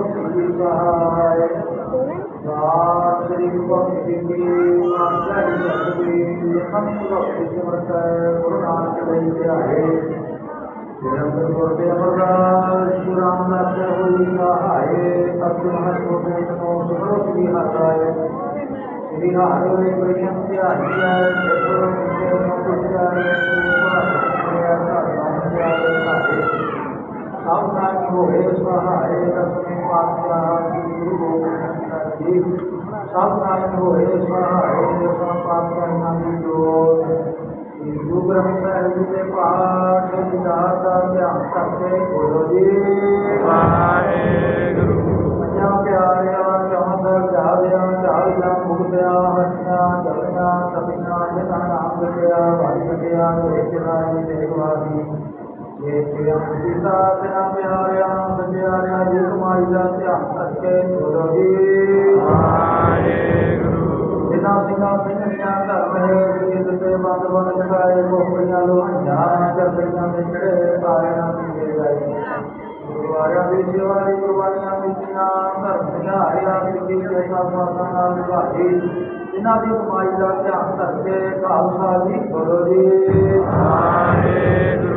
श्री भई سامنا ہو گو سہایے پا سام گوہے سہایے پاس نو گرس مجھے موتیا ہنیا جنیا تبھی جنایا بالکیا ਨਾਦੀ ਕਮਾਈ ਦਾ ਧਿਆਨ ਕਰਕੇ ਕਾਲਸਾ ਜੀ ਬੋਲੋ ਜੀ ਵਾਹਿਗੁਰੂ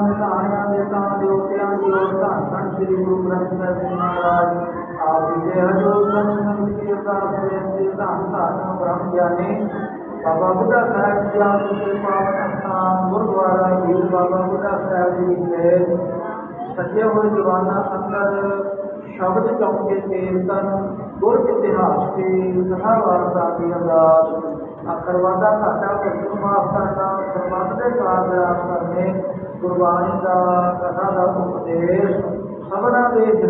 رتن گرج اتحاس کی کھا وار دے ارداس آخر وادہ گاٹا کچھ گربانی کا کتھا کا اپدیش سبر کے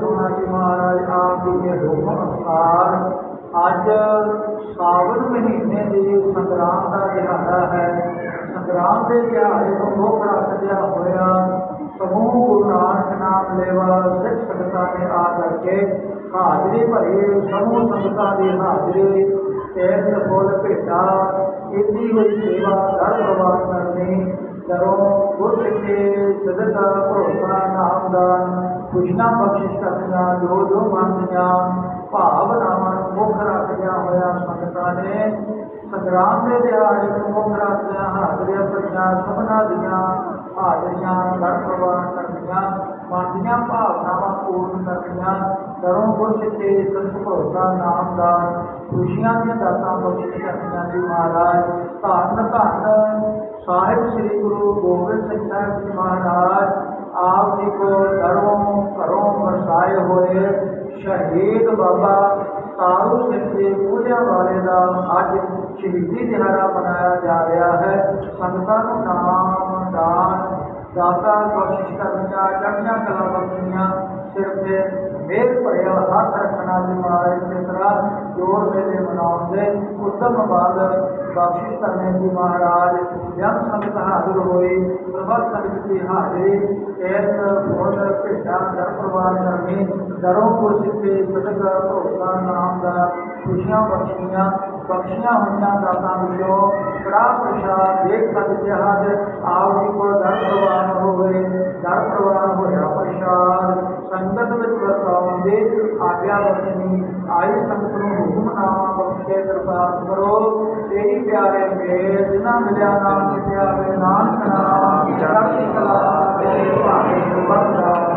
سونا شو مہاراج آپ کی روم اُنسار اجن مہینے بھی سنگرام کا دہاڑا ہے سنگرام کے دیہڑے کو مک رکھدہ ہوا سمو گرو نانک نام لےوا سکھ سنگا نے آ کر کے حاضری پری سب سنگا دی حاضری پین فل بھٹا ادیو سیوا در پروازی نام دان خوشنا بخش کرنا جو جو راخ رات سنگت نے سنگران کے دیہات مکھ رات حاضرے پڑھیا سمنا دیا حاضری گڑھ کر بھاونا پورن کروں پورش کے سنگ بھروتا نام دان ਖੁਸ਼ੀਆਂ ਦੀਆਂ ਦਾਤਾਂ ਬਖਸ਼ਿਸ਼ ਕਰਦੀਆਂ ਜੀ ਮਹਾਰਾਜ ਧੰਨ ਧੰਨ ਸਾਹਿਬ ਸ੍ਰੀ ਗੁਰੂ ਗੋਬਿੰਦ ਸਿੰਘ ਸਾਹਿਬ ਜੀ ਮਹਾਰਾਜ ਆਪ ਜੀ ਕੋ ਦਰੋਂ ਘਰੋਂ ਵਰਸਾਏ ਹੋਏ ਸ਼ਹੀਦ ਬਾਬਾ ਸਾਰੂ ਸਿੰਘ ਦੇ ਪੂਜਾ ਵਾਲੇ ਦਾ ਅੱਜ ਸ਼ਹੀਦੀ ਦਿਹਾੜਾ ਮਨਾਇਆ ਜਾ ਰਿਹਾ ਹੈ ਸੰਤਾਂ ਨੂੰ ਨਾਮ ਦਾਨ ਦਾਤਾ ਕੋਸ਼ਿਸ਼ ਕਰਨਾ ਚੜ੍ਹਨਾ ਕਲਾ ਬਖਸ਼ੀਆਂ میل پڑیا ہاتھ رکھنا بیمار اس طرح جوڑ میلے مناؤ اتم بخش کرنے کی کی مہاراج جن سنگت سنگت حاضر ہوئی حاضری ایک بہت در پروار کرنی دروں کو صدق سدا نام دا خوشیاں بخشیاں بخشیاں ہوئی دسا وا پرشاد دیکھ حاضر آپ کو در پروان ہو گئے در پروان ہوا پرشاد آگیا لمی آئے سب حکومت کرو تی پیارے میرا مل جائے نانک نام